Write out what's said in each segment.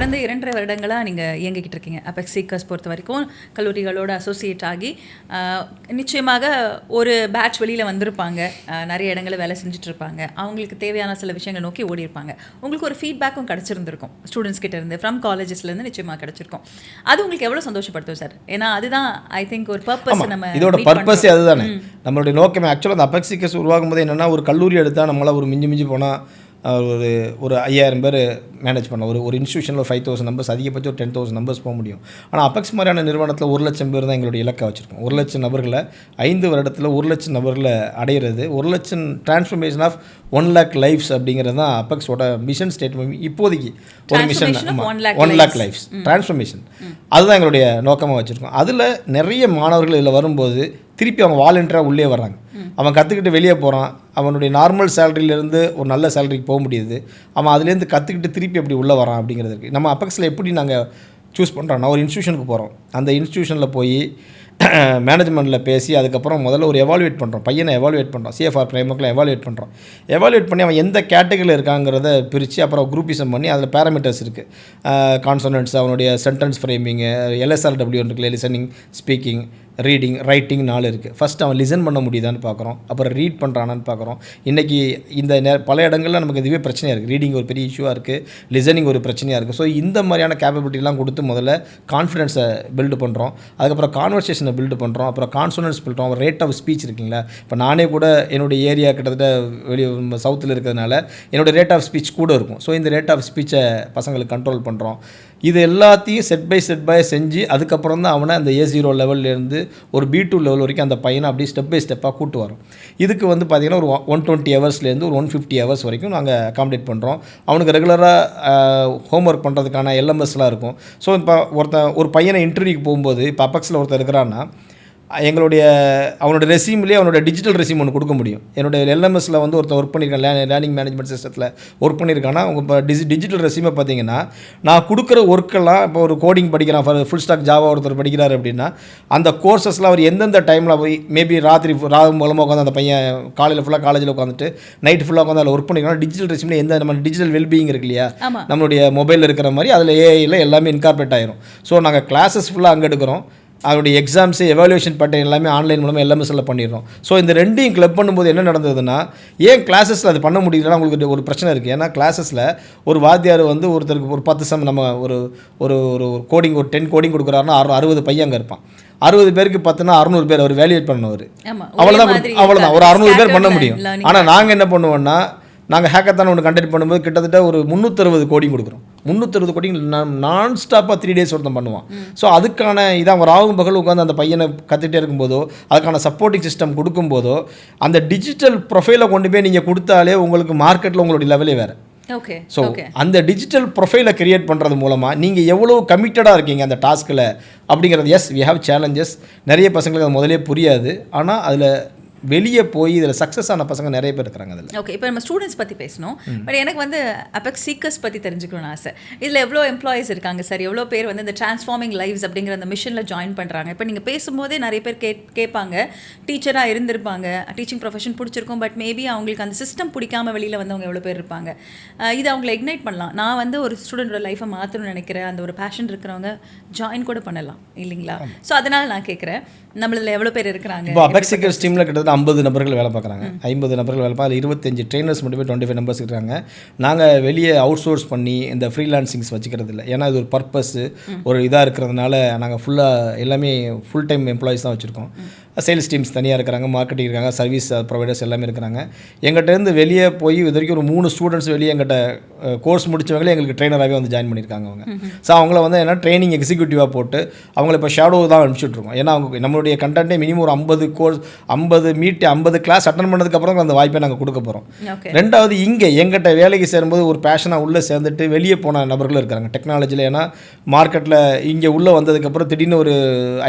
கடந்த இரண்டரை வருடங்களாக நீங்கள் இயங்கிக்கிட்டு இருக்கீங்க. அபெக்ஸ் சீக்கர்ஸ் பொறுத்த வரைக்கும் கல்லூரிகளோட அசோசியேட் ஆகி நிச்சயமாக ஒரு பேட்ச் வெளியில் வந்திருப்பாங்க. நிறைய இடங்களில் வேலை செஞ்சுட்டு இருப்பாங்க. அவங்களுக்கு தேவையான சில விஷயங்கள் நோக்கி ஓடி இருப்பாங்க. உங்களுக்கு ஒரு ஃபீட்பேக்கும் கிடச்சிருந்துருக்கும். ஸ்டூடெண்ட்ஸ் கிட்ட இருந்து ஃப்ரம் காலேஜஸ்லேருந்து நிச்சயமாக கிடச்சிருக்கும். அது உங்களுக்கு எவ்வளோ சந்தோஷப்படுத்தும் சார்? ஏன்னா அதுதான் ஐ திங்க் ஒரு பர்பஸ் நம்ம இதோட பர்பஸே. அதுதானே. நம்மளுடைய நோக்கமே ஆக்சுவலாக அந்த அபெக்சிக்கஸ் உருவாகும் போது என்னென்னா ஒரு கல்லூரி எடுத்தால் நம்மளால் ஒரு மிஞ்சி மிஞ்சி போனால் ஒரு ஒரு ஐயாயிரம் பேர் மேனேஜ் பண்ணலாம். ஒரு ஒரு இன்ஸ்டியூஷனில் ஃபைவ் தௌசண்ட் நம்பர்ஸ் அதிகபட்சம் ஒரு டென் தௌசண்ட் நம்பர்ஸ் போக முடியும். ஆனால் அபெக்ஸ் மாதிரியான நிறுவனத்தில் ஒரு லட்சம் பேர் தான் எங்களுடைய இலக்கை வச்சுருக்கோம். ஒரு லட்சம் நபர்களை ஐந்து வருடத்தில் ஒரு லட்சம் நபர்களை அடையிறது ஒரு லட்சம் transformation of one lakh lifes அப்படிங்கிறது தான் அபெக்ஸோட மிஷன் ஸ்டேட்மெண்ட் இப்போதைக்கு ஒரு mission one lakh lifes transformation அதுதான் எங்களுடைய நோக்கமாக வச்சுருக்கோம். அதில் நிறைய மாணவர்கள் இதில் வரும்போது திருப்பி அவங்க வாலண்டியராக உள்ளே வர்றாங்க. அவன் கற்றுக்கிட்டு வெளியே போகிறான் அவனுடைய நார்மல் சேலரியிலேருந்து ஒரு நல்ல சேலரிக்கு போக முடியுது. அவன் அதுலேருந்து கற்றுக்கிட்டு திருப்பி எப்படி உள்ளே வரான் அப்படிங்கிறது இருக்குது நம்ம அப்பக்ஸில் எப்படி நாங்கள் சூஸ் பண்ணுறோன்னா ஒரு இன்ஸ்டியூஷனுக்கு போகிறோம் அந்த இன்ஸ்டியூஷனில் போய் மேனேஜ்மெண்ட்டில் பேசி அதுக்கப்புறம் முதல்ல ஒரு எவாலுவேட் பண்ணுறோம் பையனை எவாலுவேட் பண்ணுறோம் சிஎஃப்ஆர் பிரைமக்கில் எவாலுவேட் பண்ணுறோம் எவாலுவேட் பண்ணி அவன் எந்த கேட்டகரியில் இருக்காங்கிறத பிரித்து அப்புறம் குரூப்பிசம் பண்ணி அதில் பேராமீட்டர்ஸ் இருக்குது கான்சனன்ட்ஸ் அவனுடைய சென்டென்ஸ் ஃப்ரேமிங்கு எல்எஸ்ஆர்டபிள்யூ இருக்குல்ல லிசனிங் ஸ்பீக்கிங் ரீடிங் ரைட்டிங் நாலு இருக்குது ஃபஸ்ட் அவன் லிசன் பண்ண முடியுதான்னு பார்க்குறோம். அப்புறம் ரீட் பண்ணுறானான்னு பார்க்குறோம். இன்றைக்கி இந்த நே பல இடங்களில் நமக்கு இதுவே பிரச்சனையாக இருக்குது ரீடிங் ஒரு பெரிய இஷ்யூவாக இருக்குது லிசனிங் ஒரு பிரச்சனையாக இருக்குது ஸோ இந்த மாதிரியான கேப்பபிலிட்டிலாம் கொடுத்து முதல்ல கான்ஃபிடென்ஸை பில்டு பண்ணுறோம் அதுக்கப்புறம் கான்வர்சேஷனை பில்டு பண்ணுறோம் அப்புறம் கான்சோனன்ஸ் பண்ணுறோம் ரேட் ஆஃப் ஸ்பீச் இருக்குங்களா? இப்போ நானே கூட என்னுடைய ஏரியா கிட்டத்தட்ட வெளியே சவுத்தில் இருக்கிறதுனால என்னோட ரேட் ஆஃப் ஸ்பீச் கூட இருக்கும். ஸோ இந்த ரேட் ஆஃப் ஸ்பீச்சை பசங்களுக்கு கண்ட்ரோல் பண்ணுறோம் இது எல்லாத்தையும் செட் பை செட் பை செஞ்சு அதுக்கப்புறம் தான் அவனை அந்த ஏ ஜீரோ லெவல்லேருந்து ஒரு பி டூ லெவல் வரைக்கும் அந்த பையனை அப்படியே ஸ்டெப் பை ஸ்டெப்பாக கூட்டு வரோம். இதுக்கு வந்து பார்த்திங்கன்னா ஒரு ஒன் டுவெண்ட்டி ஹவர்ஸ்லேருந்து ஒரு ஒன் ஃபிஃப்டி ஹவர்ஸ் வரைக்கும் நாங்கள் அகாமடேட் பண்ணுறோம் அவனுக்கு ரெகுலராக ஹோம் ஒர்க் பண்ணுறதுக்கான எல்எம்எஸ்லாம் இருக்கும். ஸோ இப்போ ஒருத்தன் ஒரு பையனை இன்டர்வியூக்கு போகும்போது இப்போ அப்பக்ஸில் ஒருத்தர் இருக்கிறான்னா எங்களுடைய அவனோட ரெசியூம்லேயே அவனோட டிஜிட்டல் ரெசியூம் ஒன்று கொடுக்க முடியும். என்னுடைய எல்எம்எஸில் வந்து ஒருத்தன் ஒர்க் பண்ணியிருக்கான் லே லேர்னிங் மேனேஜ்மெண்ட் சிஸ்டத்தில் ஒர்க் பண்ணியிருக்கான்னா அவங்க இப்போ டிஜி டிஜிட்டல் ரெசியூமை பார்த்தீங்கன்னா நான் கொடுக்குற ஒர்க்கெல்லாம் இப்போ ஒரு கோடிங் படிக்கிறான் ஃபார் ஃபுல் ஸ்டாக் ஜாவா ஒருத்தர் படிக்கிறாரு அப்படின்னா அந்த கோர்சஸ்லாம் அவர் எந்தெந்த டைமில் போய் மேபி ராத்திரி ராகு மூலமாக உட்காந்து அந்த பையன் காலையில் ஃபுல்லாக காலேஜில் உட்காந்துட்டு நைட் ஃபுல்லாக உட்காந்து அதில் ஒர்க் பண்ணிக்கலாம் டிஜிட்டல் ரெசியூமில் எந்த நம்ம டிஜிட்டல் வெல்பீயிங் இருக்கு இல்லையா. நம்மளுடைய மொபைலில் இருக்கிற மாதிரி அதில் ஏஐயில் எல்லாமே இன்கார்பரேட் ஆயிரும். ஸோ நாங்கள் கிளாஸஸ் ஃபுல்லாக அங்கே எடுக்கிறோம். அதோடைய எக்ஸாம்ஸு எவாலுவேஷன் பேட்டர்ன் எல்லாமே ஆன்லைன் மூலமாக எல்எம்எஸ்ல பண்ணிடுறோம் ஸோ இந்த ரெண்டையும் கிளப் பண்ணும்போது என்ன நடந்ததுன்னா ஏன் கிளாஸஸில் அது பண்ண முடியலன்னா உங்களுக்கு ஒரு பிரச்சனை இருக்குது ஏன்னா கிளாஸஸில் ஒரு வாத்தியார் வந்து ஒருத்தருக்கு ஒரு பத்து சம் நம்ம ஒரு ஒரு ஒரு கோடிங் ஒரு டென் கோடிங் கொடுக்குறாருன்னா அறு அறுபது பையன் அங்கே இருப்பான் அறுபது பேருக்கு பத்துனா அறுநூறு பேர் அவர் வேல்யூட் பண்ணவர் அவ்வளோதான் அவ்வளோதான் ஒரு. அறுநூறு பேர் பண்ண முடியும். ஆனால் நாங்கள் என்ன பண்ணுவோம்னா நாங்கள் ஹேக்கத்தான் ஒன்று கண்டக்ட் பண்ணும்போது கிட்டத்தட்ட ஒரு முந்நூற்றறுபது கோடிங் கொடுக்குறோம். முந்நூற்றறுபது கோடிங் நான் ஸ்டாப்பாக த்ரீ டேஸ் ஒருத்தன் பண்ணுவான். ஸோ அதுக்கான இதான் ஒரு ஆகும் பகல் உட்காந்து அந்த பையனை கற்றுட்டே இருக்கும்போதோ அதுக்கான சப்போர்ட்டிங் சிஸ்டம் கொடுக்கும்போதோ அந்த டிஜிட்டல் ப்ரொஃபைலை கொண்டு போய் நீங்கள் கொடுத்தாலே உங்களுக்கு மார்க்கெட்டில் உங்களுடைய லெவலே வேறு. ஓகே ஸோ ஓகே அந்த டிஜிட்டல் ப்ரொஃபைலை கிரியேட் பண்ணுறது மூலமாக நீங்கள் எவ்வளோ கமிட்டடாக இருக்கீங்க அந்த டாஸ்கில் அப்படிங்கிறது எஸ் வி ஹேவ் சேலஞ்சஸ் நிறைய பசங்களுக்கு அது முதலே புரியாது. ஆனால் அதில் வெளியே போய் இதில் சக்ஸஸ் ஆன பசங்க நிறைய பேர் இருக்கிறாங்க அதில். ஓகே இப்போ நம்ம ஸ்டூடெண்ட்ஸ் பற்றி பேசணும். பட் எனக்கு வந்து அபெக்ஸ் சீக்கர்ஸ் பற்றி தெரிஞ்சுக்கணும்னு ஆசை. இதில் எவ்வளோ எம்ப்ளாயிஸ் இருக்காங்க சார் எவ்வளோ பேர் வந்து இந்த டிரான்ஸ்ஃபார்மிங் லைவ்ஸ் அப்படிங்கிற அந்த மிஷனில் ஜாயின் பண்ணுறாங்க இப்போ நீங்கள் பேசும்போதே நிறைய பேர் கே கேட்பாங்க. டீச்சராக இருந்திருப்பாங்க. டீச்சிங் ப்ரொஃபஷன் பிடிச்சிருக்கும் பட் மேபி அவங்களுக்கு அந்த சிஸ்டம் பிடிக்காம வெளியில் வந்தவங்க எவ்வளோ பேர் இருப்பாங்க? இது அவங்களை இக்னைட் பண்ணலாம். நான் வந்து ஒரு ஸ்டூடெண்டோட லைஃப்பை மாற்றணும்னு நினைக்கிறேன். அந்த ஒரு பேஷன் இருக்கிறவங்க ஜாயின் கூட பண்ணலாம் இல்லைங்களா? ஸோ அதனால் நான் கேட்குறேன் நம்மளதில் எவ்வளோ பேர் இருக்கிறாங்க? இப்போ அபெக்சிக்கல் டீமில் கிட்டத்தட்ட ஐம்பது நபர்கள் வேலை பார்க்குறாங்க. ஐம்பது நபர்கள் வேலை பார்க்க இருபத்தஞ்சு ட்ரெயினர்ஸ் மட்டுமே டுவெண்ட்டி ஃபைவ் நம்பர்ஸ் இருக்காங்க நாங்கள் வெளியே அவுட் சோர்ஸ் பண்ணி இந்த ஃப்ரீலான்சிங்ஸ் வச்சுக்கிறது இல்லை ஏன்னா இது ஒரு பர்பஸ் ஒரு இதாக இருக்கிறதுனால நாங்கள் ஃபுல்லாக எல்லாமே ஃபுல் டைம் எம்ப்ளாயிஸ் தான் வச்சுருக்கோம். சேல்ஸ் டீம்ஸ் தனியாக இருக்கிறாங்க மார்க்கெட்டிங் இருக்காங்க சர்வீஸ் ப்ரொவைடர்ஸ் எல்லாமே இருக்கிறாங்க. எங்கிட்ட இருந்து வெளியே போய் இது வரைக்கும் ஒரு மூணு ஸ்டூடெண்ட்ஸ் வெளியே எங்கிட்ட கோர்ஸ் முடிச்சவங்களே எங்களுக்கு ட்ரெயினராகவே வந்து ஜாயின் பண்ணியிருக்காங்க அவங்க. ஸோ அவங்கள வந்து என்ன ட்ரைனிங் எக்ஸிக்யூட்டிவாக போட்டு அவங்கள இப்போ ஷேடோ தான் அனுப்பிச்சுட்ருக்கோம் ஏன்னா அவங்க நம்மளுடைய கண்டென்ட்டே மினிமம் ஒரு ஐம்பது கோர்ஸ் ஐம்பது மீட் ஐம்பது கிளாஸ் அட்டன் பண்ணதுக்கப்புறம் அந்த வாய்ப்பை நாங்கள் கொடுக்க போகிறோம் ரெண்டாவது இங்கே எங்கிட்ட வேலைக்கு சேரும்போது ஒரு பேஷனாக உள்ளே சேர்ந்துட்டு வெளியே போன நபர்களும் இருக்காங்க. டெக்னாலஜியில் ஏன்னா மார்க்கெட்டில் இங்கே உள்ளே வந்ததுக்கப்புறம் திடீர்னு ஒரு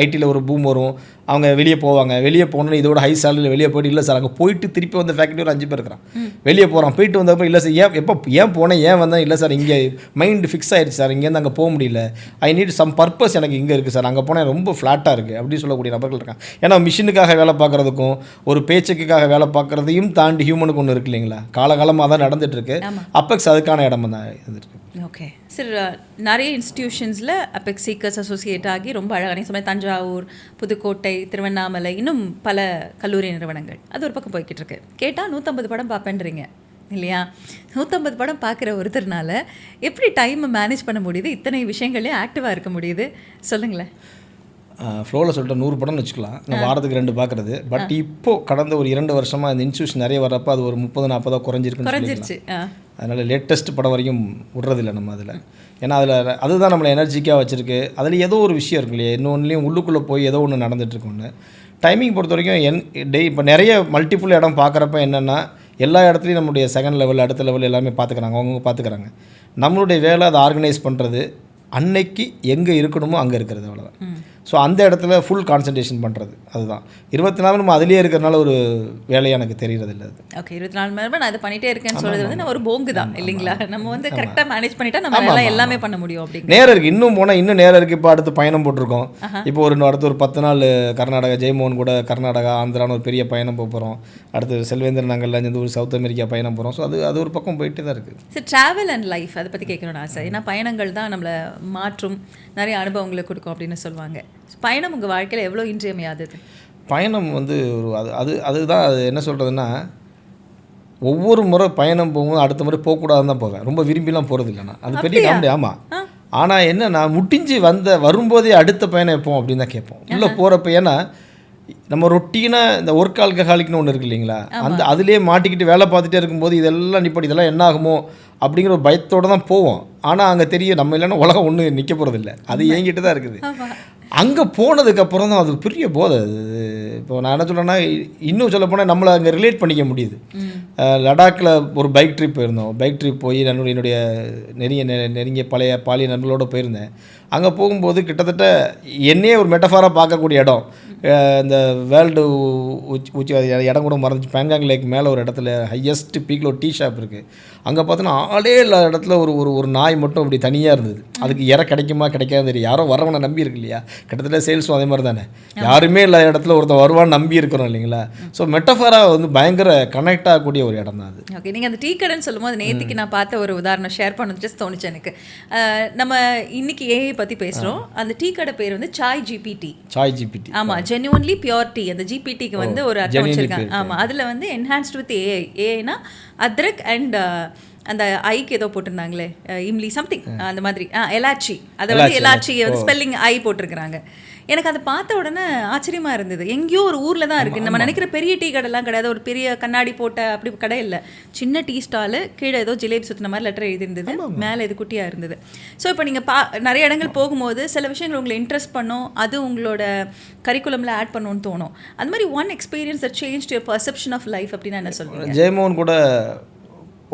ஐடியில் ஒரு பூம் வரும். அவங்க வெளியே போவாங்க. வெளியே போனோன்னு இதோட ஹை சேலரியில் வெளியே போயிட்டு இல்லை சார் அங்கே போயிட்டு திருப்பி வந்த ஃபேக்ட்ரி ஒரு அஞ்சு பேர் இருக்கிறான். வெளியே போகிறான் போயிட்டு வந்தப்போ இல்லை சார் ஏன் எப்போ ஏன் போனேன்? ஏன் வந்தேன்? இல்லை சார் இங்கே மைண்ட் ஃபிக்ஸ் ஆயிடுச்சு சார். இங்கேருந்து அங்கே போக முடியல. ஐ நீட் சம் பர்பஸ் எனக்கு இங்கே இருக்குது சார். அங்கே போனால் ரொம்ப ஃப்ளாட்டாக இருக்குது அப்படின்னு சொல்லக்கூடிய நபர்கள் இருக்காங்க. ஏன்னா மிஷினுக்காக வேலை பார்க்குறதுக்கும் ஒரு பேச்சுக்காக வேலை பார்க்குறதையும் தாண்டி ஹியூமனுக்கு ஒன்று இருக்கு இல்லைங்களா? காலகாலமாக தான் நடந்துட்டு இருக்கு. ஆமா. அப்பெக்ஸ் அதுக்கான இடமா தான் இருந்துருக்கு ஓகே சார் uh, நிறைய இன்ஸ்டிடியூஷன்ஸில் அபெக்ஸ் சீக்கர்ஸ் அசோசியேட் ஆகி ரொம்ப அழகான சமயம் தஞ்சாவூர் புதுக்கோட்டை திருவண்ணாமலை இன்னும் பல கல்லூரி நிறுவனங்கள். அது ஒரு பக்கம் போய்கிட்டு இருக்கு. கேட்டால் நூற்றம்பது படம் பார்ப்பேன்றீங்க இல்லையா? நூற்றம்பது படம் பார்க்குற ஒருத்தர்னால எப்படி டைமை மேனேஜ் பண்ண முடியுது? இத்தனை விஷயங்களையும் ஆக்டிவாக இருக்க முடியுது? சொல்லுங்களேன். ஃப்ளோவில் சொல்லிட்டு நூறு படம்னு வச்சுக்கலாம். நான் வாரத்துக்கு ரெண்டு பார்க்குறது பட் இப்போ கடந்த ஒரு இரண்டு வருஷமாக இந்த இன்ஸ்டியூஷன் நிறைய வர்றப்ப அது ஒரு முப்பது நாற்பதாக குறைஞ்சிருக்குன்னு அதனால் லேட்டஸ்ட் படம் வரைக்கும் விட்றதில்ல நம்ம அதில். ஏன்னா அதில் அதுதான் நம்மளை எனர்ஜிக்காக வச்சுருக்கு. அதில் ஏதோ ஒரு விஷயம் இருக்கு இல்லையா? இன்னொன்றுலையும் உள்ளுக்குள்ளே போய் ஏதோ ஒன்று நடந்துட்டுருக்குன்னு டைமிங் பொறுத்த வரைக்கும் என் டே இப்போ நிறைய மல்டிபிள் இடம் பார்க்குறப்ப என்னென்னா எல்லா இடத்துலையும் நம்மளுடைய செகண்ட் லெவல் அடுத்த லெவல் எல்லாமே பார்த்துக்கிறாங்க அவங்கவுங்க பார்த்துக்கிறாங்க நம்மளுடைய வேலை அதை ஆர்கனைஸ் பண்ணுறது அன்னைக்கு எங்கே இருக்கணுமோ அங்கே இருக்கிறது அவ்வளோதான் ஸோ அந்த இடத்துல ஃபுல் கான்சன்ட்ரேஷன் பண்ணுறது அதுதான். இருபத்தி நாலு நம்ம அதுலேயே இருக்கிறனால ஒரு வேலையாக எனக்கு தெரியறது இல்லை ஓகே இருபத்தி நாலு மணி நேரம் நான் அதை பண்ணிட்டே இருக்கேன்னு சொல்றது வந்து நான் ஒரு போங்கு தான் இல்லைங்களா? நம்ம வந்து கரெக்டாக மேனேஜ் பண்ணிட்டா நம்ம எல்லாம் பண்ண முடியும் அப்படிங்க நேரம் இருக்குது இன்னும் போனால் இன்னும் நேரம் இருக்குது இப்போ அடுத்து பயணம் போட்டிருக்கோம். இப்போ ஒரு அடுத்து ஒரு பத்து நாள் கர்நாடகா ஜெய்மோகன் கூட கர்நாடகா ஆந்திரான்னு ஒரு பெரிய பயணம் போக போகிறோம் அடுத்து செல்வேந்திரன் நாங்கள்லாம் சேர்ந்து ஒரு சவுத் அமெரிக்கா பயணம் போகிறோம் ஸோ அது அது ஒரு பக்கம் போயிட்டு தான் இருக்குது சார் ட்ராவல் அண்ட் லைஃப் அதை பற்றி கேட்கணும்னு ஆசை. ஏன்னா பயணங்கள் தான் நம்மளை மாற்றும். நிறைய அனுபவங்களை கொடுக்கும் அப்படின்னு சொல்லுவாங்க. பயணம் உங்கள் வாழ்க்கையில் எவ்வளோ இன்றியமையாதது? பயணம் வந்து ஒரு அது அது அதுதான் அது என்ன சொல்கிறதுன்னா ஒவ்வொரு முறை பயணம் போகும்போது அடுத்த முறை போகக்கூடாதுன்னு தான் போவேன். ரொம்ப விரும்பிலாம் போகிறது இல்லை நான். அது பெரிய காமெடி ஆமாம் ஆனால் என்ன நான் முடிஞ்சு வந்த வரும்போதே அடுத்த பயணம் எப்போம் அப்படின்னு தான் கேட்போம். உள்ளே போகிறப்ப ஏன்னா நம்ம ரொட்டீனாக இந்த ஒர்க் ஆல்கஹாலிக்னு ஒன்று இருக்கு இல்லைங்களா? அந்த அதுலேயே மாட்டிக்கிட்டு வேலை பார்த்துட்டே இருக்கும்போது இதெல்லாம் நிப்படி இதெல்லாம் என்ன ஆகுமோ அப்படிங்கிற ஒரு பயத்தோடு தான் போவோம். ஆனால் அங்கே தெரியும் நம்ம இல்லைன்னா உலகம் ஒன்றும் நிற்க போகிறதில்ல அது ஏங்கிட்டு தான் இருக்குது. அங்கே போனதுக்கப்புறம் தான் அது பெரிய போதை. அது இப்போ நான் என்ன சொல்கிறேன்னா இன்னும் சொல்ல போனால் நம்மளை அங்கே ரிலேட் பண்ணிக்க முடியுது. லடாக்கில் ஒரு பைக் ட்ரிப் போயிருந்தோம். பைக் ட்ரிப் போய் என்னுடைய என்னுடைய நெருங்கிய நெருங்கிய பழைய பாலிய நண்பர்களோட போயிருந்தேன். அங்கே போகும்போது கிட்டத்தட்ட என்னையே ஒரு மெட்டஃபாராக பார்க்கக்கூடிய இடம். இந்த வேர்ல்டு உச்சி உச்சி இடம் கூட மறந்துச்சு. பேங்காங் லேக் மேலே ஒரு இடத்துல ஹையஸ்ட் பீக்கில் ஒரு டீ ஷாப் இருக்குது அங்கே பார்த்தோன்னா ஆளே இல்லாத இடத்துல ஒரு ஒரு ஒரு நாய் மட்டும் அப்படி தனியாக இருந்தது. அதுக்கு இற கிடைக்குமா கிடைக்காது தெரியும் யாரோ வரவனை நம்பி இருக்கு இல்லையா? கிட்டத்தட்ட சேல்ஸும் அதே மாதிரி தானே. யாருமே இல்லாத இடத்துல ஒருத்தன் வருவான்னு நம்பி இருக்கிறோம் இல்லைங்களா? ஸோ மெட்டஃபாராக வந்து பயங்கர கனெக்ட் ஆகக்கூடிய ஒரு இடம் தான் அது. ஓகே நீங்கள் அந்த டீ கடைன்னு சொல்லும்போது நேத்திக்கு நான் பார்த்த ஒரு உதாரணம் ஷேர் பண்ணது ஜஸ்ட் தோணுச்சு எனக்கு. நம்ம இன்னைக்கு ஏஐ பற்றி பேசுகிறோம் அந்த டீ கடை பேர் வந்து சாய் ஜிபிடி சாய் ஜிபிடி ஆமா ஜென்யூன்லி பியோர் டீ அந்த ஜிபிடிக்கு வந்து ஒரு அர்த்தம் வச்சிருக்காங்க. ஆமா அதுல வந்து என்ஹான்ஸ்ட் வித் ஏஐ ஏஐனா அத்ரக் அண்ட் அந்த ஐக்கு ஏதோ போட்டிருந்தாங்களே அஹ், இம்லி சம்திங் அந்த மாதிரி. ஆ எலாச்சி அதை வந்து எலாச்சி வந்து ஸ்பெல்லிங் ஐ போட்டிருக்கிறாங்க. எனக்கு அதை பார்த்த உடனே ஆச்சரியமா இருந்தது. எங்கேயோ ஒரு ஊர்ல தான் இருக்கு. நம்ம நினைக்கிற பெரிய டீ கடைலாம் கிடையாது. ஒரு பெரிய கண்ணாடி போட்ட அப்படி கடை இல்லை. சின்ன டீ ஸ்டாலு கீழே ஏதோ ஜிலேபி சுத்தின மாதிரி லெட்டர் எழுதியிருந்தது. மேலே இது குட்டியா இருந்தது. ஸோ இப்போ நீங்க பா நிறைய இடங்கள் போகும்போது சில விஷயங்கள் உங்களை இன்ட்ரெஸ்ட் பண்ணும். அது உங்களோட கரிக்குலமில் ஆட் பண்ணணும்னு தோணும். அந்த மாதிரி one experience change your perception of life அப்படின்னா என்ன சொல்லுவீங்க ஜெயமோகன் கூட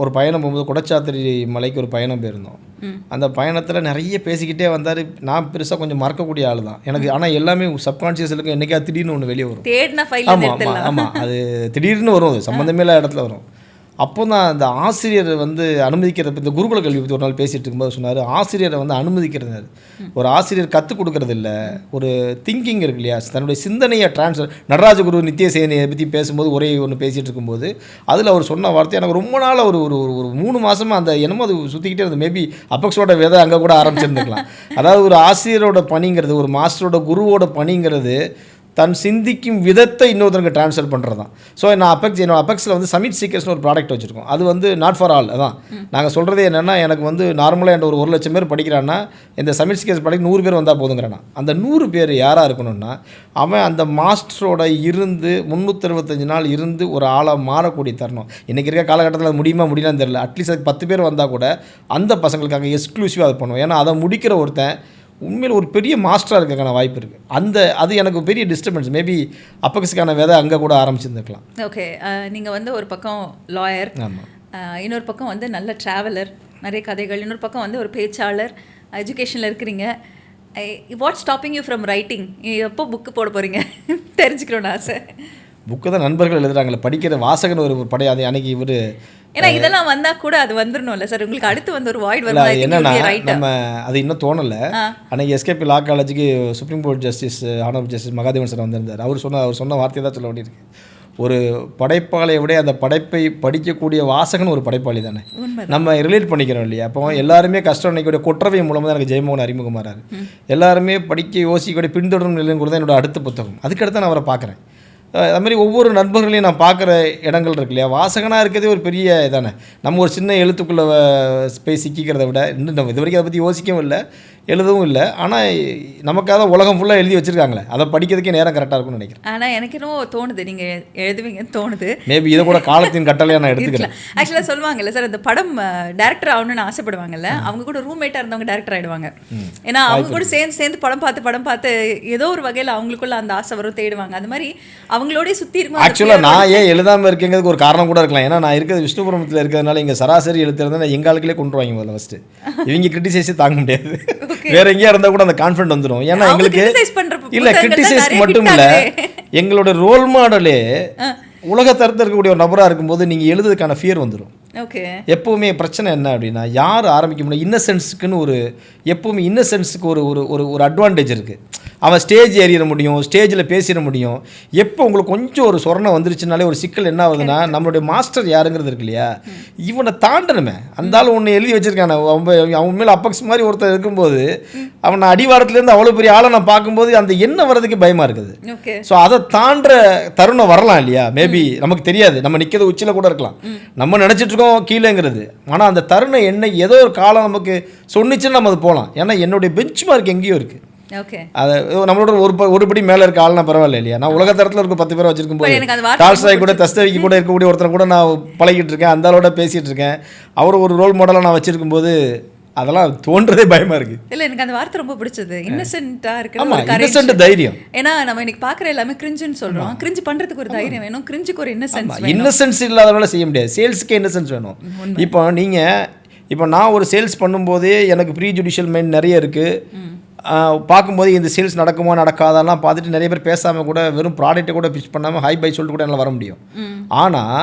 ஒரு பயணம் போகும்போது குடச்சாத்திரி மலைக்கு ஒரு பயணம் போயிருந்தோம். அந்த பயணத்தில் நிறைய பேசிக்கிட்டே வந்தார். நான் பெருசாக கொஞ்சம் மறக்கக்கூடிய ஆள் தான். எனக்கு ஆனால் எல்லாமே சப்கான்ஷியஸ் இருக்கும் என்னைக்கா திடீர்னு ஒன்று வெளியே வரும். ஆமாம் ஆமாம் அது திடீர்னு வரும் அது சம்மந்தமே இல்லாத இடத்துல வரும். அப்போ தான் அந்த ஆசிரியர் வந்து அனுமதிக்கிறத இந்த குருகுல கல்வி பற்றி ஒரு நாள் பேசிகிட்டு இருக்கும்போது சொன்னார் ஆசிரியரை வந்து அனுமதிக்கிறது ஒரு ஆசிரியர் கற்றுக் கொடுக்கறது இல்லை. ஒரு திங்கிங் இருக்கு இல்லையா? தன்னுடைய சிந்தனையை டிரான்ஸ்ஃபர் நடராஜ குரு நித்திய சேனையை பற்றி பேசும்போது ஒரே ஒன்று பேசிகிட்டு இருக்கும்போது அதில் அவர் சொன்ன வார்த்தை எனக்கு ரொம்ப நாள் ஒரு ஒரு- ஒரு மூணு மாதமாக அந்த என்னமோ அது சுற்றிக்கிட்டே இருந்தது. மேபி அப்பக்ஸோட விதை அங்கே கூட ஆரம்பிச்சிருந்துக்கலாம். அதாவது ஒரு ஆசிரியரோட பணிங்கிறது ஒரு மாஸ்டரோட குருவோட பணிங்கிறது தன் சிந்திக்கும் விதத்தை இன்னொருத்தருக்கு ட்ரான்ஸ்ஃபர் பண்ணுறது தான் ஸோ நான் அப்பெக்ஸ் என்னோட அப்பெக்ஸில் வந்து சமிட் சீக்கர்ஸ்னு ஒரு ப்ராடக்ட் வச்சுருக்கோம். அது வந்து நாட் ஃபார் ஆல் அதான். நாங்கள் சொல்கிறதே என்னென்னா எனக்கு வந்து நார்மலாக என்ற ஒரு ஒரு லட்சம் பேர் படிக்கிறான்னா இந்த சமிட் சீக்கர்ஸ் ப்ராடக்ட் நூறு பேர் வந்தால் போதுங்கிறேன். அந்த நூறு பேர் யாராக இருக்கணும்னா அவன் அந்த மாஸ்டரோட இருந்து முந்நூற்றறுபத்தஞ்சு நாள் இருந்து ஒரு ஆளாக மாறக்கூடிய தருணம். இன்றைக்கி இருக்க காலகட்டத்தில் அது முடியுமா முடியலான்னு தெரியல. அட்லீஸ்ட் அதுக்கு பத்து பேர் வந்தால் கூட அந்த பசங்களுக்காக எக்ஸ்க்ளூசிவாக அது பண்ணுவோம். ஏன்னா அதை முடிக்கிற ஒருத்தன் உண்மையில் ஒரு பெரிய மாஸ்டராக இருக்கான வாய்ப்பு இருக்குது அந்த அது எனக்கு பெரிய டிஸ்டர்பன்ஸ் மேபி அப்பக்ஸுக்கான விதை அங்கே கூட ஆரம்பிச்சிருந்துருக்கலாம். ஓகே நீங்கள் வந்து ஒரு பக்கம் லாயர் இன்னொரு பக்கம் வந்து நல்ல ட்ராவலர் நிறைய கதைகள் இன்னொரு பக்கம் வந்து ஒரு பேச்சாளர் எஜுகேஷனில் இருக்கிறீங்க. What stopping you from writing எப்போ புக்கு போட போகிறீங்க தெரிஞ்சுக்கணும்னு ஆசை. புக்கு தான் நண்பர்கள் எழுதுறாங்களே படிக்கிற வாசகன் ஒரு படை அது அன்னைக்கு இவர் ஏன்னா இதெல்லாம் வந்தா கூட அது வந்துடணும்ல சார். உங்களுக்கு அடுத்து வந்து ஒரு வாய்ட் வரும் என்னன்னா நம்ம அது இன்னும் தோணலை. அன்னைக்கு எஸ்கேபி லா காலேஜுக்கு supreme court justice honour justice Mahadevan sir வந்திருந்தார். அவர் சொன்ன அவர் சொன்ன வார்த்தையை தான் சொல்ல வேண்டியிருக்கு. ஒரு படைப்பாளியை விட அந்த படைப்பை படிக்கக்கூடிய வாசகன் ஒரு படைப்பாளி தானே. நம்ம ரிலேட் பண்ணிக்கிறோம் இல்லையா? அப்போ எல்லாருமே கஷ்டம் நினைக்கக்கூடிய கொற்றவை மூலமாக தான் எனக்கு ஜெயமோகன் அறிமுகமாறாரு. எல்லாருமே படிக்க யோசிக்கக்கூடிய பின்தொடரும் நிலையம் கூட தான் என்னோட அடுத்த புத்தகம். அதுக்கடுத்து நான் அவரை பார்க்குறேன். அது மாதிரி ஒவ்வொரு நண்பர்களையும் நான் பார்க்குற இடங்கள் இருக்கு இல்லையா? வாசகனாக இருக்கிறதே ஒரு பெரிய இதானே? நம்ம ஒரு சின்ன எழுத்துக்குள்ளே போய் சிக்கிக்கிறத விட இன்னும் நம்ம இது வரைக்கும் அதை பற்றி யோசிக்கவும் இல்லை. எழுதவும் இல்லை. ஆனால் நமக்காக உலகம் ஃபுல்லாக எழுதி வச்சுருக்காங்களே. அதை படிக்கிறதுக்கே நேரம் கரெக்டாக இருக்கும்னு நினைக்கிறேன். ஆனா எனக்கு என்னவோ தோணுது. நீங்க எழுதுவீங்கன்னு தோணுது. மேபி இதை கூட காலத்தின் கட்டளையாக நான் எடுத்துக்கிறேன் ஆக்சுவலாக சொல்லுவாங்கல்ல சார் இந்த படம் டேரக்டர் ஆகணும்னு ஆசைப்படுவாங்கல்ல அவங்க கூட ரூம்மேட்டாக இருந்தவங்க டேரக்டர் ஆயிடுவாங்க. ஏன்னா அவங்க கூட சேர்ந்து சேர்ந்து படம் பார்த்து படம் பார்த்து ஏதோ ஒரு வகையில் அவங்களுக்குள்ள அந்த ஆசை வரும் தேடுவாங்க. அது மாதிரி அவங்களோடய சுற்றி இருக்கும். ஆக்சுவலாக நான் ஏன் எழுதாமல் இருக்கேங்கிறதுக்கு ஒரு காரணம் கூட இருக்கலாம். ஏன்னா நான் இருக்கிறது விஷ்ணுபுரமத்தில் இருக்கிறதுனால இங்கே சராசரி எழுத்துறது நான் எங்க ஆளுக்களே கொண்டு வாங்க முதல்ல ஃபஸ்ட்டு இவங்க கிரிட்டிசைஸே தாங்க முடியாது. வேற எங்கேயா இருந்தால் கூட அந்த கான்ஃபிடன்ட் வந்துடும் ஏன்னா எங்களுக்கு இல்லை கிரிட்டிசைஸ் மட்டும் இல்லை. எங்களோட ரோல் மாடலே உலக தரத்தில் இருக்கக்கூடிய ஒரு நபராக இருக்கும்போது நீங்கள் எழுதுறதுக்கான ஃபியர் வந்துடும் ஓகே. எப்போவுமே பிரச்சனை என்ன அப்படின்னா யார் ஆரம்பிக்க முடியும்? இன்னசென்ஸுக்குன்னு ஒரு எப்போவுமே இன்னசென்ஸுக்கு ஒரு ஒரு ஒரு ஒரு அட்வான்டேஜ் இருக்குது அவன் ஸ்டேஜ் ஏறிட முடியும் ஸ்டேஜில் பேசிட முடியும். எப்போ உங்களுக்கு கொஞ்சம் ஒரு சொரணை வந்துருச்சுனாலே ஒரு சிக்கல் என்ன ஆகுதுன்னா நம்மளுடைய மாஸ்டர் யாருங்கிறது இருக்கு இல்லையா? இவனை தாண்டணுமே. அந்த ஆள் ஒன்று எழுதி வச்சிருக்கானே. அவன் அவன் மேலே அப்பக்ஸ் மாதிரி ஒருத்தர் இருக்கும்போது அவனை அடிவாரத்துலேருந்து அவ்வளோ பெரிய ஆளை நான் பார்க்கும்போது அந்த எண்ணம் வர்றதுக்கு பயமாக இருக்குது. ஸோ அதை தாண்டுற தருணம் வரலாம் இல்லையா? மேபி நமக்கு தெரியாது. நம்ம நிற்கிறது உச்சியில் கூட இருக்கலாம். நம்ம நினச்சிட்டு இருக்கோம் கீழேங்கிறது. ஆனால் அந்த தருணம் என்ன ஏதோ ஒரு காலம் நமக்கு சொன்னிச்சுன்னு நம்ம அது போகலாம் ஏன்னா என்னுடைய பெஞ்ச் மார்க் எங்கேயோ இருக்குது அதை நம்மளோட ஒரு ப- ஒரு படி மேலே இருக்க ஆள்னா பரவாயில்ல இல்லையா? நான் உலக தரத்தில் இருக்க பத்து பேரை வச்சிருக்கும் போது டால்ஸ்டாய் கூட தஸ்தவிக்கு கூட இருக்கக்கூடிய ஒருத்தர் கூட நான் பழகிட்டு இருக்கேன் அந்த ஆளோட பேசிகிட்டு இருக்கேன். அவர் ஒரு ரோல் மாடலாக நான் வச்சிருக்கும் போது அதெல்லாம் தோன்றதே பயமாக இருக்குது இல்ல எனக்கு அந்த வார்த்தை ரொம்ப பிடிச்சது. இன்னசென்ட்டா ஒரு courage. இன்னசென்ட் தைரியம். ஏன்னா நம்ம இன்னைக்கு பாக்குற எல்லாமே கிரிஞ்சுன்னு சொல்றோம். கிரிஞ்சு பண்றதுக்கு ஒரு தைரியம் வேணும். கிரிஞ்சுக்கு ஒரு இன்னசென்ஸ் இன்னசென்ஸ் இல்லாதவனால செய்ய முடியாது. சேல்ஸுக்கு இன்னசென்ஸ் வேணும். இப்போ நீங்கள் இப்போ நான் ஒரு சேல்ஸ் பண்ணும்போதே எனக்கு ப்ரீ ஜுடிஷியல் மைண்ட் நிறைய இருக்குது பார்க்கும்போது இந்த சேல்ஸ் நடக்குமா நடக்காதெல்லாம் பார்த்துட்டு நிறைய பேர் பேசாமல் கூட வெறும் ப்ராடக்ட்டை கூட பிச் பண்ணாமல் ஹை பை சொல்லிட்டு கூட என்னால் வர முடியும். ஆனால்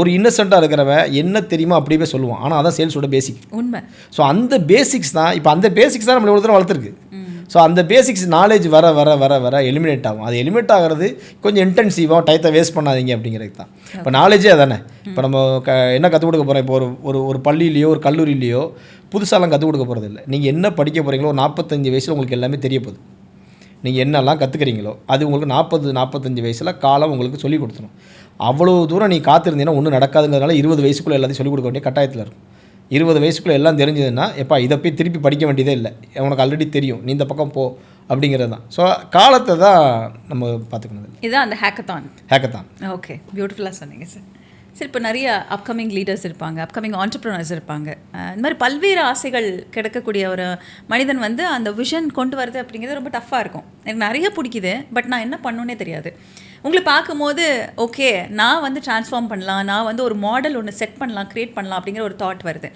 ஒரு இன்னசென்ட்டாக இருக்கிறவன் என்ன தெரியுமோ அப்படியே சொல்லுவான். ஆனால் அதான் சேல்ஸோட பேசிக் உண்மை. ஸோ அந்த பேசிக்ஸ் தான் இப்போ அந்த பேசிக்ஸ் தான் நம்மளை ஒரு தடவை வளர்த்துருக்கு ஸோ அந்த பேசிக்ஸ் நாலேஜ் வர வர வர வர எலிமினேட் ஆகும். அது எலிமினேட் ஆகிறது கொஞ்சம் இன்டென்சிவாக டயத்தை வேஸ்ட் பண்ணாதீங்க அப்படிங்கிறது தான். இப்போ நாலேஜே அதானே? இப்போ நம்ம க என்ன கற்றுக் கொடுக்க போகிறோம் இப்போ ஒரு ஒரு ஒரு பள்ளியிலையோ ஒரு கல்லூரியிலையோ புதுசாலாம் கற்றுக் கொடுக்க போகிறது இல்லை நீங்கள் என்ன படிக்க போகிறீங்களோ ஒரு நாற்பத்தஞ்சு வயசில் உங்களுக்கு எல்லாமே தெரிய போகுது. நீங்கள் என்னெல்லாம் கற்றுக்கிறீங்களோ அது உங்களுக்கு நாற்பது நாற்பத்தஞ்சு வயசில் காலம் உங்களுக்கு சொல்லிக் கொடுத்துரும். அவ்வளோ தூரம் நீ காத்திருந்தீங்கன்னா ஒன்றும் நடக்காதுங்கிறதுனால இருபது வயசுக்குள்ளே எல்லாத்தையும் சொல்லிக் கொடுக்க வேண்டிய கட்டாயத்தில் இருக்கும். இருபது வயசுக்குள்ளே எல்லாம் தெரிஞ்சதுன்னா எப்பா இதை போய் திருப்பி படிக்க வேண்டியதே இல்லை. உனக்கு ஆல்ரெடி தெரியும். நீ இந்த பக்கம் போ அப்படிங்கிறது தான். ஸோ காலத்தை தான் நம்ம பார்த்துக்கணும். இதுதான் அந்த ஹேக்கத்தான் ஹேக்கத்தான் ஓகே பியூட்டிஃபுல்லாக சொன்னீங்க சார் சரி இப்போ நிறைய அப்கமிங் லீடர்ஸ் இருப்பாங்க அப்கமிங் ஆண்டர்ப்ரனர்ஸ் இருப்பாங்க. இந்த மாதிரி பல்வேறு ஆசைகள் கிடைக்கக்கூடிய ஒரு மனிதன் வந்து அந்த விஷன் கொண்டு வரது அப்படிங்கிறது ரொம்ப டஃப்பாக இருக்கும். எனக்கு நிறைய பிடிக்குது பட் நான் என்ன பண்ணணுன்னே தெரியாது. உங்களை பார்க்கும்போது ஓகே நான் வந்து ட்ரான்ஸ்ஃபார்ம் பண்ணலாம் நான் வந்து ஒரு மாடல் ஒன்று செட் பண்ணலாம் க்ரியேட் பண்ணலாம் அப்படிங்கிற ஒரு தாட் வருது.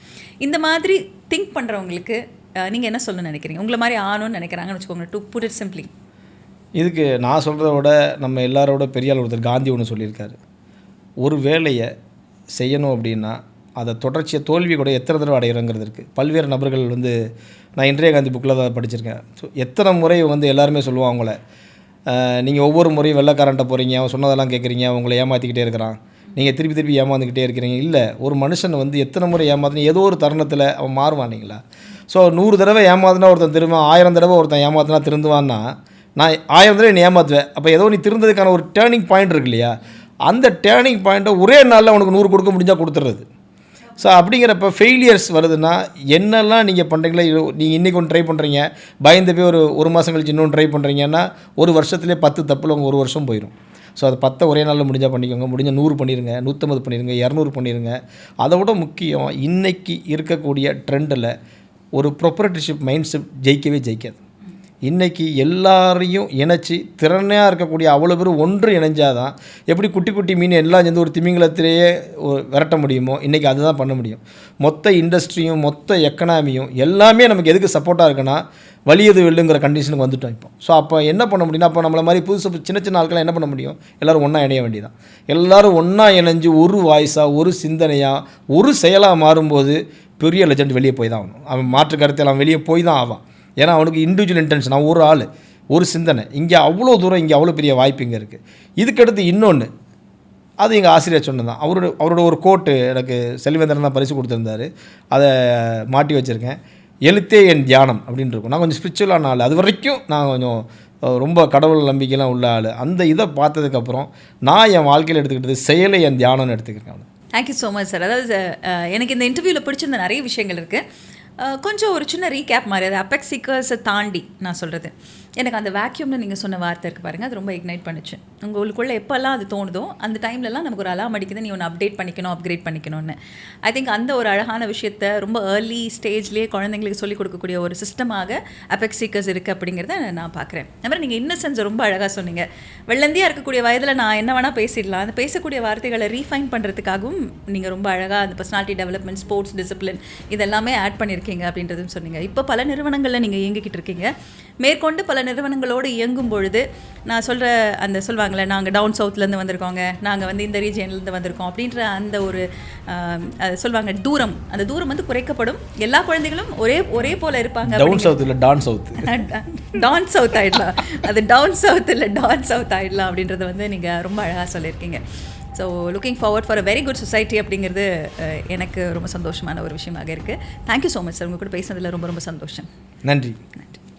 இந்த மாதிரி திங்க் பண்ணுறவங்களுக்கு நீங்கள் என்ன சொல்லணும்னு நினைக்கிறீங்க? உங்களை மாதிரி ஆணும்னு நினைக்கிறாங்கன்னு வச்சுக்கோங்க டு புட் இட் சிம்பிளி இதுக்கு நான் சொல்கிறத விட நம்ம எல்லாரோட பெரிய ஒருத்தர் காந்தி ஒன்று சொல்லியிருக்காரு. ஒரு வேலையை செய்யணும் அப்படின்னா அதை தொடர்ச்சியை தோல்வி கூட எத்தனை தடவை அடையிறங்கிறது இருக்குது பல்வேறு நபர்கள் வந்து நான் இன்றைய காந்தி புக்கில் தான் படிச்சிருக்கேன். ஸோ எத்தனை முறை வந்து எல்லாருமே சொல்லுவாங்க அவங்கள நீங்கள் ஒவ்வொரு முறையும் வெள்ளைக்காரன்ட்ட போகிறீங்க அவன் சொன்னதெல்லாம் கேட்குறீங்க உங்களை ஏமாற்றிக்கிட்டே இருக்கிறான். நீங்கள் திருப்பி திருப்பி ஏமாந்துக்கிட்டே இருக்கிறீங்க. இல்லை ஒரு மனுஷன் வந்து எத்தனை முறை ஏமாத்தினா ஏதோ ஒரு தருணத்தில் அவன் மாறுவான் இல்லைங்களா ஸோ நூறு தடவை ஏமாத்தினா ஒருத்தன் திரும்ப ஆயிரம் தடவை ஒருத்தன் ஏமாத்தினா திருந்துவான்னா நான் ஆயிரம் தடவை நீ ஏமாத்துவேன். அப்போ ஏதோ நீ திருந்ததுக்கான ஒரு டேர்னிங் பாயிண்ட் இருக்கு இல்லையா? அந்த டேர்னிங் பாயிண்ட்டை ஒரே நாளில் உனக்கு நூறு கொடுக்க முடிஞ்சால் கொடுத்துட்றது ஸோ அப்படிங்கிறப்ப ஃபெயிலியர்ஸ் வருதுன்னா என்னெல்லாம் நீங்கள் பண்ணுறீங்களோ நீங்கள் இன்றைக்கி ஒன்று ட்ரை பண்ணுறீங்க பயந்து போய் ஒரு ஒரு மாதம் கழிச்சு இன்னொன்று ட்ரை பண்ணுறீங்கன்னா ஒரு வருஷத்துலேயே பத்து தப்பில் உங்கள் ஒரு வருஷம் போயிடும் ஸோ அது பத்தை ஒரே நாளில் முடிஞ்சால் பண்ணிக்கோங்க முடிஞ்ச நூறு பண்ணிடுங்க நூற்றம்பது பண்ணிடுங்க இரநூறு பண்ணிடுங்க அதை விட முக்கியம் இன்றைக்கி இருக்கக்கூடிய ட்ரெண்டில் ஒரு ப்ரொப்பரேட்டர்ஷிப் மைண்ட் செட் ஜெயிக்கவே ஜெயிக்காது. இன்றைக்கி எல்லாரையும் இணைச்சி திறனையாக இருக்கக்கூடிய அவ்வளோ பேரும் ஒன்று இணைஞ்சாதான் எப்படி குட்டி குட்டி மீன் எல்லாம் சேர்ந்து ஒரு திமிங்கலத்திலேயே விரட்ட முடியுமோ? இன்றைக்கி அதுதான் பண்ண முடியும். மொத்த இண்டஸ்ட்ரியும் மொத்த எக்கனாமியும் எல்லாமே நமக்கு எதுக்கு சப்போர்ட்டாக இருக்குன்னா வலியது வெல்லுங்கிற கண்டிஷனுக்கு வந்துட்டோம் இப்போ. ஸோ அப்போ என்ன பண்ண முடியும்னா அப்போ நம்மளை மாதிரி புதுசு சின்ன சின்ன ஆட்கள் என்ன பண்ண முடியும்? எல்லோரும் ஒன்றா இணைய வேண்டியதான் எல்லோரும் ஒன்றா இணைஞ்சு ஒரு வாய்ஸாக ஒரு சிந்தனையாக ஒரு செயலாக மாறும்போது பெரிய லெஜண்ட் வெளியே போய் தான் ஆகணும். அவன் மாற்று கருத்தில் அவன் வெளியே போய் தான் ஆவான். ஏன்னா அவனுக்கு இண்டிவிஜுவல் இன்டென்ஷன் அவன் ஒரு ஆள் ஒரு சிந்தனை. இங்கே அவ்வளோ தூரம் இங்கே அவ்வளோ பெரிய வாய்ப்பு இங்கே இருக்குது இதுக்கடுத்து இன்னொன்று அது எங்கள் ஆசிரியர் சொன்னதான் அவரோட அவரோட ஒரு கோட்டு எனக்கு செல்வேந்திரன் தான் பரிசு கொடுத்துருந்தாரு. அதை மாட்டி வச்சுருக்கேன். எழுத்தே என் தியானம் அப்படின்னு இருக்கும். நான் கொஞ்சம் ஸ்பிரிச்சுவலான ஆள். அது வரைக்கும் நான் கொஞ்சம் ரொம்ப கடவுள் நம்பிக்கைலாம் உள்ள ஆள். அந்த இதை பார்த்ததுக்கப்புறம் நான் என் வாழ்க்கையில் எடுத்துக்கிட்டது செயலை என் தியானம்னு எடுத்துக்கிறேன் தேங்க்யூ ஸோ மச் சார் அதாவது எனக்கு இந்த இன்டர்வியூவில் பிடிச்சிருந்த நிறைய விஷயங்கள் இருக்குது கொஞ்சம் ஒரு சின்ன ரீகேப் மாதிரி அது அப்பெக்ஸ் சீக்கர்ஸை தாண்டி நான் சொல்கிறது எனக்கு அந்த வேக்யூம்னு நீங்கள் சொன்ன வார்த்தை இருக்குது பாருங்கள் அது ரொம்ப இக்னைட் பண்ணுச்சு. உங்களுக்குள்ளே எப்போல்லாம் அது தோணுதோ அந்த டைம்லலாம் நமக்கு ஒரு அலாம் அடிக்குது நீ ஒன்று அப்டேட் பண்ணிக்கணும் அப்கிரேட் பண்ணிக்கணும்னு. ஐ திங்க் அந்த ஒரு அழகான விஷயத்த ரொம்ப ஏர்லி ஸ்டேஜ்லேயே குழந்தைங்களுக்கு சொல்லிக் கொடுக்கக்கூடிய ஒரு சிஸ்டமாக அப்பெக்ஸ் சீக்கர்ஸ் இருக்குது அப்படிங்கிறத நான் பார்க்குறேன் அப்புறம் நீங்கள் இன்னசென்ஸ் ரொம்ப அழகாக சொன்னீங்க. வெள்ளந்தியாக இருக்கக்கூடிய வயதில் நான் என்ன வேணால் பேசிடலாம். அந்த பேசக்கூடிய வார்த்தைகளை ரீஃபைன் பண்ணுறதுக்காகவும் நீங்கள் ரொம்ப அழகாக அந்த பர்சனாலிட்டி டெவலப்மெண்ட் ஸ்போர்ட்ஸ் டிசிப்ளின் இதெல்லாமே ஆட் பண்ணியிருக்கீங்க அப்படின்றதும் சொன்னீங்க. இப்போ பல நிறுவனங்களில் நீங்கள் இயங்கிக்கிட்டு இருக்கீங்க. மேற்கொண்டு பல நிறுவனங்களோடு இயங்கும் பொழுது நான் சொல்கிற அந்த சொல்லுவாங்களே நாங்கள் டவுன் சவுத்லேருந்து வந்திருக்கோங்க நாங்கள் வந்து இந்த ரீஜியன்லேருந்து வந்திருக்கோம் அப்படின்ற அந்த ஒரு சொல்லுவாங்க தூரம். அந்த தூரம் வந்து குறைக்கப்படும். எல்லா குழந்தைகளும் ஒரே ஒரே போல இருப்பாங்க டவுன் சவுத் இல்லை டான் சவுத் டான் சவுத் ஆயிடலாம். அது டவுன் சவுத் இல்லை டான் சவுத் ஆயிடலாம் அப்படின்றத வந்து நீங்கள் ரொம்ப அழகாக சொல்லியிருக்கீங்க. So looking forward for a very good society அப்படிங்கிறது எனக்கு ரொம்ப சந்தோஷமான ஒரு விஷயமாக இருக்குது தேங்க்யூ ஸோ மச் சார் உங்க கூட பேசுனதில் ரொம்ப ரொம்ப சந்தோஷம். நன்றி. நன்றி.